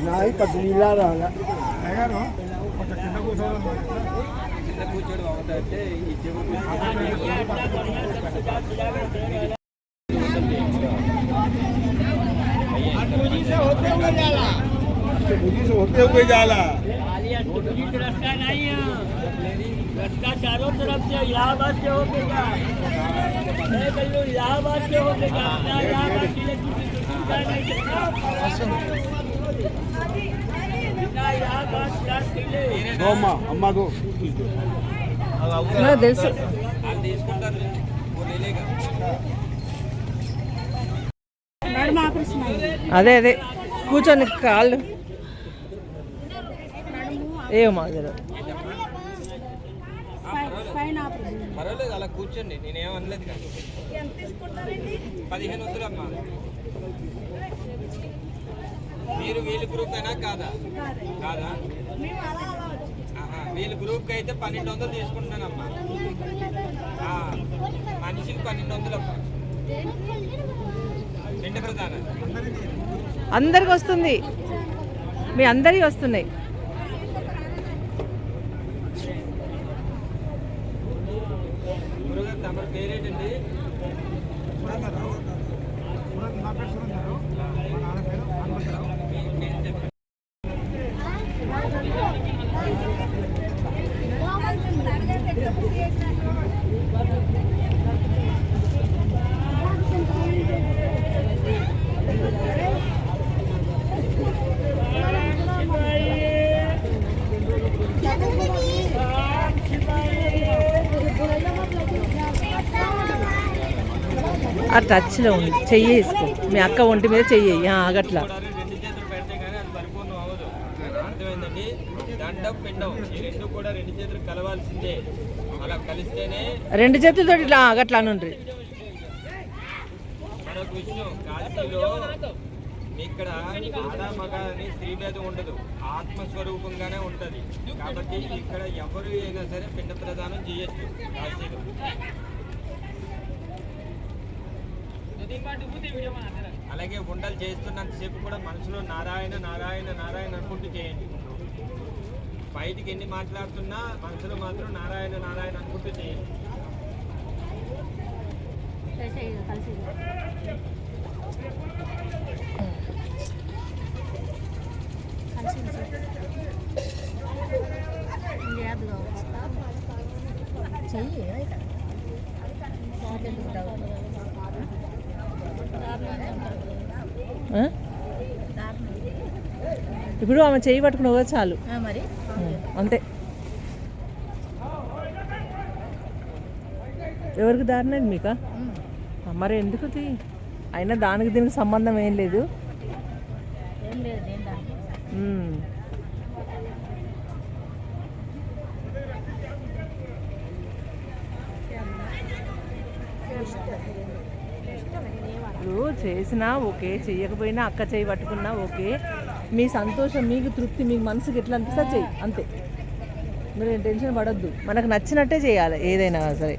नहीं पतलीला रहला से होते हुए जाला रास्ता नहीं है रास्ता चारों तरफ़ से इलाहाबाद से होके का मैं कह लूँ इलाहाबाद से होके का इलाहाबाद ज़िले की नहीं తెలుసు. అదే అదే. కూర్చొని కాళ్ళు. ఏమో మాకు పర్వాలేదు అలా కూర్చోండి. నేనేం అనలేదు కానీ. పదిహేను వద్దులమ్మా మీరు వీళ్ళ గ్రూప్ అయినా కాదా? కాదా? ఆహా, వీళ్ళ గ్రూప్కి అయితే పన్నెండు వందలు తీసుకుంటానమ్మా మనిషికి పన్నెండు వందలమ్మా రెండు ప్రధాన అందరికి వస్తుంది. మీ అందరికి వస్తున్నాయి. ఆ టచ్లో ఉంది. చెయ్యి వేసుకో. మీ అక్క ఒంటి మీద చెయ్యి వెయ్యి. అగట్లా కూడా రెండు చేతులు పెడితే కానీ అది పరిపూర్ణం అవ్వదు అర్థమైందండి పిండం. ఈ రెండు కూడా రెండు చేతులు కలవాల్సిందే. అలా కలిస్తేనే రెండు చేతులతో ఇట్లా అగట్లా నుండ్రి మరొక విషయం కాశీలో ఇక్కడ ఆడ మగ అని స్త్రీ భేదం ఉండదు. ఆత్మస్వరూపంగానే ఉంటది. కాబట్టి ఇక్కడ ఎవరు అయినా సరే పిండ ప్రదానం చేయొచ్చు. కాశీలో అలాగే ఉండలు చేస్తున్నంతసేపు కూడా మనసులో నారాయణ నారాయణ నారాయణ అనుకుంటూ చేయండి. బయటికి ఎన్ని మాట్లాడుతున్నా మనసులో మాత్రం నారాయణ నారాయణ అనుకుంటూ చేయండి? ఇప్పుడు ఆమె చెయ్యి పట్టుకుని చాలు. మరి? అంతే. ఎవరికి దారినది మీకా? మరి ఎందుకు? అయినా దానికి దీనికి సంబంధం ఏం లేదు. చేసినా ఓకే చెయ్యకపోయినా అక్క చెయ్యి పట్టుకున్నా ఓకే. మీ సంతోషం మీకు తృప్తి మీకు మనసుకి ఎట్లా అనిపిస్తే చెయ్యి అంతే. మీరు టెన్షన్ పడద్దు. మనకు నచ్చినట్టే చేయాలి ఏదైనా సరే.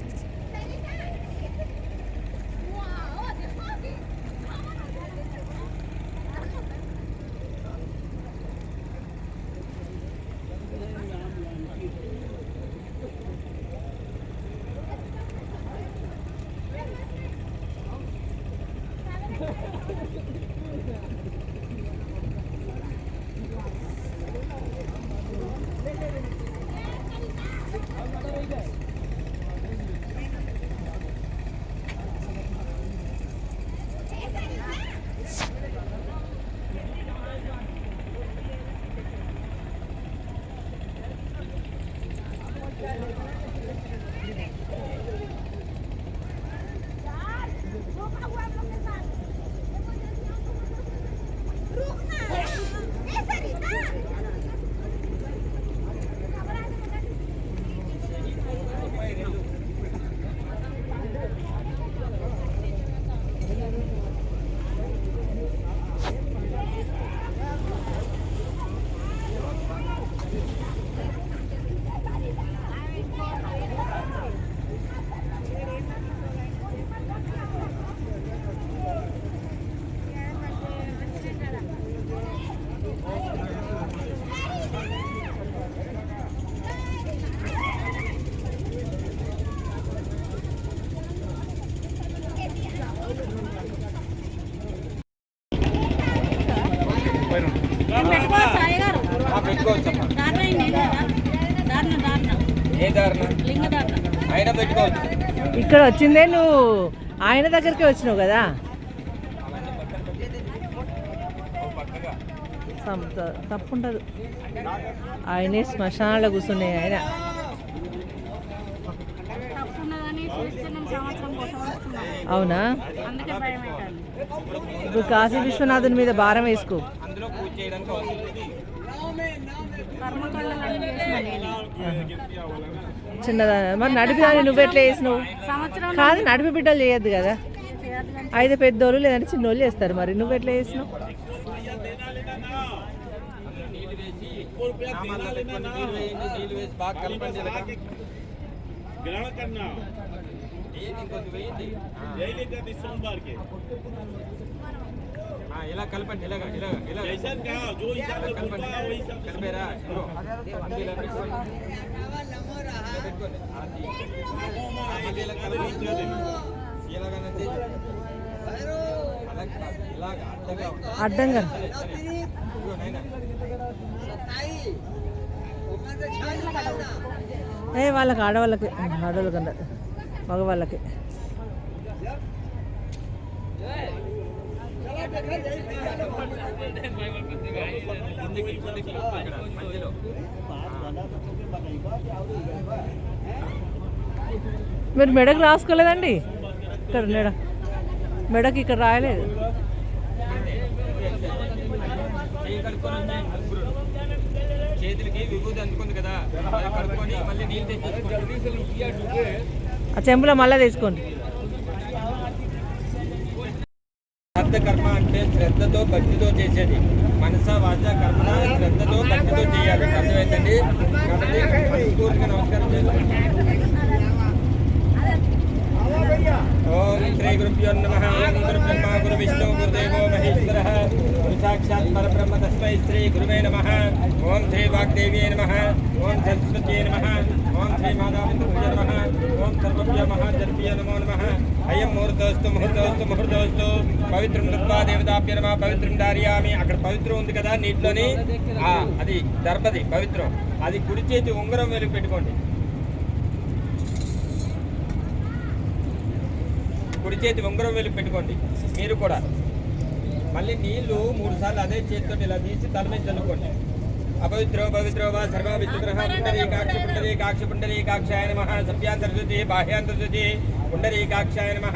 Wow! ఇక్కడ వచ్చిందే నువ్వు ఆయన దగ్గరికి వచ్చినావు కదా? తప్పుండదు. ఆయనే శ్మశానాల్లో కూర్చున్నాయి ఆయన. అవునా? ఇప్పుడు కాశీ విశ్వనాథుని మీద భారం వేసుకో. చిన్నదాని మరి నడిపి దాన్ని నువ్వెట్లా చేసినావు సంవత్సరం కాదు నడిపి బిడ్డలు చేయొద్దు కదా చేయదు కానీ అయితే పెద్దోళ్ళు లేదంటే చిన్నోళ్ళు చేస్తారు మరి నువ్వెట్లా చేసినావు అందులో నీళ్ళు వేసి సామాన్లు పెట్టుకొని నీళ్ళు వేయండి నీళ్ళు వేసి బాగా కలపండి ఇలాగ. ग्रहण करना ఇలా కలపండి ఇలాగ ఇలాగ ఇలా కలపండి. కలిపారా ఇలాగనండి అడ్డంగా ఏ వాళ్ళకి ఆడవాళ్ళకి ఆడవాళ్ళకి అందరు మగవాళ్ళకి. మీరు మెడకు రాసుకోలేదండి? ఇక్కడ మెడ మెడకి ఇక్కడ రాయలేదు. చేతులకి విభూతి అందుకుంది కదా కడుక్కొని మళ్ళీ నీళ్ళు తెచ్చేసుకోండి ఆ చెంబులో మళ్ళీ తీసుకోండి. శ్రద్ధ కర్మ అంటే శ్రద్ధతో భక్తితో చేసేది. మనస వాచ కర్మ శ్రద్ధతో భక్తితో చేయాలి. అర్థమైందండి? కాబట్టి మనస్ఫూర్తిగా నమస్కారం చేసుకోండి ఓం శ్రీ గురుభ్యో నమ. ఓం గురు బ్రహ్మ గురు విష్ణు గురుదేవో మహేశ్వర. సాక్షాత్ పరబ్రహ్మ తస్మై శ్రీ గురువే నమ ఓం శ్రీ వాగ్దేవ్యే నమ ఓం సరస్వత్యే నమ ఓం శ్రీ మాతాపితృభ్య నమ ఓం సర్వభ్య మహాజర్భ్య నమో నమ అయం ముహూర్తోస్తు ముహూర్తోస్తు ముహూర్తోస్తు పవిత్రం దృత్వా దేవతాభ్య నమ పవిత్రం దారియామి అక్కడ పవిత్రం ఉంది కదా నీటిలోని? అది దర్భది పవిత్రం. అది కుడి చేతి ఉంగరం వెలుగు పెట్టుకోండి. కుడి చేతి ఉంగరం వెలుగు పెట్టుకోండి. మీరు కూడా. మళ్ళీ నీళ్ళు మూడు సార్లు అదే చేతితో ఇలా తీసి తల మీద చల్లుకోండి. అపవిత్రో పవిత్రో వా సర్వ పుండరీ కాక్ష పుండరీ కాక్షాయ నమ సభ్యాంతర్శుచి పుండరీ కాక్షాయ నమ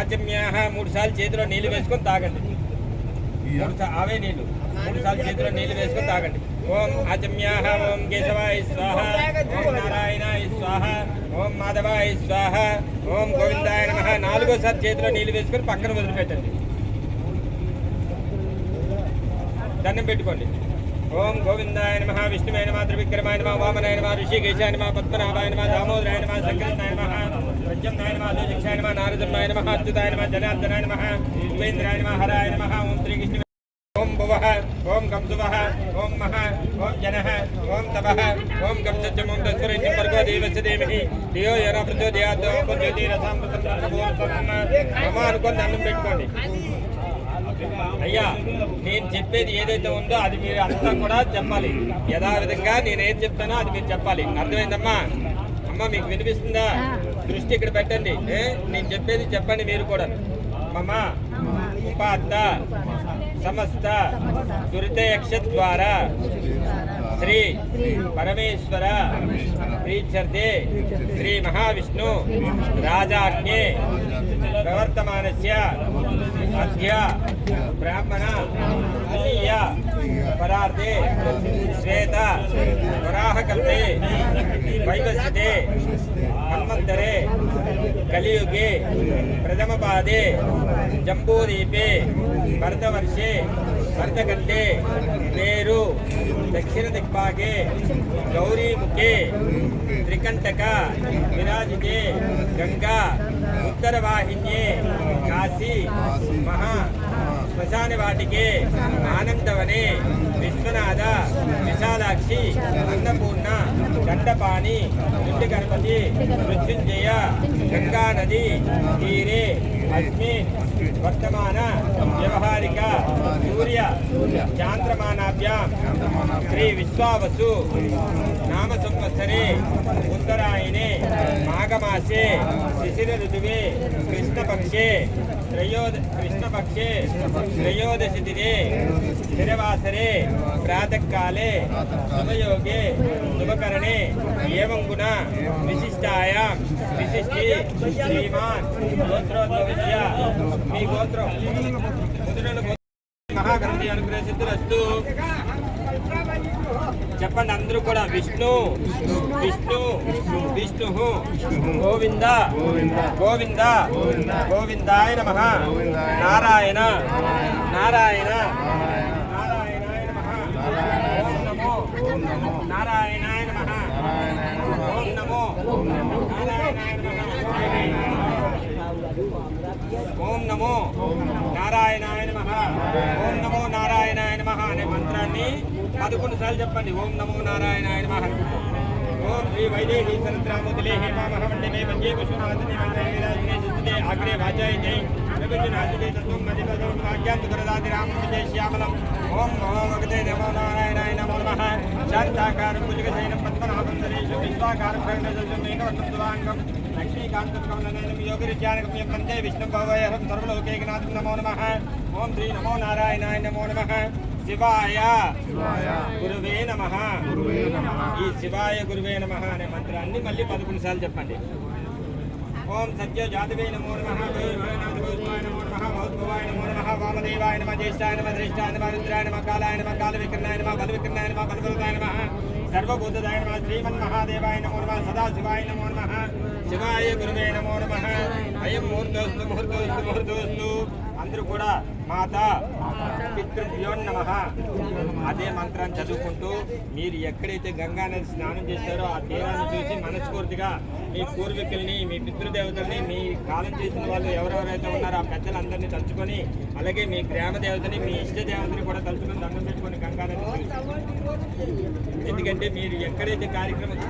ఆచమ్యాహ మూడు సార్లు చేతిలో నీళ్ళు వేసుకొని తాగండి. అవే నీళ్ళు. మూడు సార్లు చేతిలో నీళ్ళు వేసుకొని తాగండి. ఓం ఆచమ్యాహ ఓం కేశవాయ స్వాహ ఓం నారాయణాయ స్వాహ ఓం మాధవాయ స్వాహ ఓం గోవిందాయ నమ. నాలుగోసారి చేతిలో నీళ్ళు వేసుకొని పక్కన వదిలిపెట్టండి. దండం పెట్టుకోండి. ఓం గోవిందాయ నమ విష్ణువే నమ త్రివిక్రమాయ నమ వామనాయ నమ ఋషికేశాయ నమ పద్మనాభాయ నమ దామోదరాయ నమ సంకృష్ణాయ నమ ప్రత్యమ్నాయ నమ లోచక్షాయ నమ నారదమ్మాయ నమ అచ్యుతాయ నమ జనార్దనాయ నమ ఉపేంద్రాయ నమ హరాయ నమ ఓం శ్రీకృష్ణ ఓం భువ ఓం కంసువ ఓం మహ ఓం జన ఓం తవ ఓం కంసత్యం ఓం తస్కరైత్యం వర్గో దేవస్య ధీమహి ధియో యన ప్రచోదయాత్ ఓం జ్యోతిరసామృతం బ్రహ్మభూతం అనుకొని దండం పెట్టుకోండి. అయ్యా నేను చెప్పేది ఏదైతే ఉందో అది మీరు అంతా కూడా చెప్పాలి. యథావిధంగా నేను ఏది చెప్తానో అది మీరు చెప్పాలి. అర్థమైందమ్మా? అమ్మ మీకు వినిపిస్తుందా? దృష్టి ఇక్కడ పెట్టండి. ఏ? నేను చెప్పేది చెప్పండి మీరు కూడా. మమ ఉపాత్త సమస్త దురితయక్ష ద్వారా శ్రీ పరమేశ్వర ప్రీత్యర్థే శ్రీ మహావిష్ణు రాజాజ్ఞే ప్రవర్తమానస్య అద్య బ్రాహ్మణ అదీయ పరార్థే శ్వేత వరాహకల్పే వైవస్యతే మన్వంతరే కలియుగే ప్రథమపాదే జంబూదీపే భరతవర్షే భరతఖండే మేరు దక్షిణ దిగ్భాగే గౌరీముఖే త్రికంటక విరాజితే గంగా ఉత్తరవాహిన్యే కాశీ మహా శ్మశాన వాటికే ఆనందవనే విశ్వనాథ విశాలాక్షి అన్నపూర్ణ దండపాణి దుండి గణపతి మృత్యుంజయ గంగానది తీరే అస్మిన్ వర్తమాన వ్యవహారిక సూర్య చాంద్రమానాభ్యాం శ్రీ విశ్వావసు నామ సంవత్సరే ఉత్తరాయణే మాఘమాసే శిశిర ఋతువే కృష్ణపక్షే త్రయోద కృష్ణపక్షే త్రయోదశి దినే స్థిరవాసరే ప్రాతకాలే శుభయోగే శుభకరణే ఏవం గుణ విశిష్టాయాం విశిష్టి శ్రీమాన్ గోత్రోద్భవిష్య మీ గోత్రం ముద్రను మహాగ్రంథి అనుగ్రహ సిద్ధులస్తు చెప్పండి అందరూ కూడా. విష్ణు విష్ణు విష్ణు గోవింద గోవింద గోవిందాయ నమ. నారాయణ నారాయణ నారాయణాయ నమః. ఓం నమో. నారాయణాయ నమః. ఓం నమో. నారాయణాయ నమః. ఓం నమో. నారాయణాయ నమః. ఓం నమో నారాయణాయ నమః అనే మంత్రాన్ని పదకొండు సార్లు చెప్పండి. ఓం నమో నారాయణాయ నమః. అనుకుంటూ ఓం శ్రీ వైదేహి సరద్రాముదలే హేమామహమండే మే వందే విశ్వనాథనే మంత్రే సిద్ధే అగ్రే వాచాయ జై. విభజనాథికే తత్వం మదిపదం వాక్యాంతరదాది రామం జయ శ్యామలం. ఓం నమో భగతే నమో నారాయణాయ నమో నమః. శాంతాకారం భుజగశయనం పద్మనాభం ధరేషు విశ్వాకారం భరణజం మేకవర్ణం దురాంగం. లక్ష్మీకాంతం కమలనయనం యోగిరిజ్ఞానకం యం వందే విష్ణుభవయహం సర్వలోకైకనాథం నమో నమః. ఓం శ్రీ నమో నారాయణాయ నమో నమః. శివాయ. గురువే నమః. ఈ శివాయ గురువే నమః అనే మంత్రాన్ని మళ్ళీ పదకొండు సార్లు చెప్పండి. ఓం సత్య జాతవే నమో నమః. దేవాయ నమో నమః మహోద్భవాయ నమో నమః. వామదేవాయ నమః. జ్యేష్ఠాయ నమః. శ్రేష్ఠాయ నమః. రుద్రాయ నమః. కాలాయ నమః. కాల వికర్ణాయ నమః. బల వికర్ణాయ నమః. బలవరదాయ నమః. సర్వభూతదాయ నమః. శ్రీమన్ మహాదేవాయ నమో నమః. సదాశివాయ నమో నమః. శివాయ గురువే నమో నమః. అయం ముహూర్తోస్తు ముహూర్తోస్తు ముహూర్తోస్తు అందరూ కూడా మాత పితృభ్యో నమ. అదే మంత్రాన్ని చదువుకుంటూ మీరు ఎక్కడైతే గంగా నది స్నానం చేస్తారో ఆ తీరాన్ని చూసి మనస్ఫూర్తిగా మీ పూర్వీకుల్ని మీ పితృదేవతల్ని మీ కాలం చేసిన వాళ్ళు ఎవరెవరైతే ఉన్నారో ఆ పెద్దలందరినీ తలుచుకొని అలాగే మీ గ్రామ దేవతని మీ ఇష్ట దేవతని కూడా తలుచుకొని దండం పెట్టుకొని గంగా నది ఎందుకంటే మీరు ఎక్కడైతే కార్యక్రమం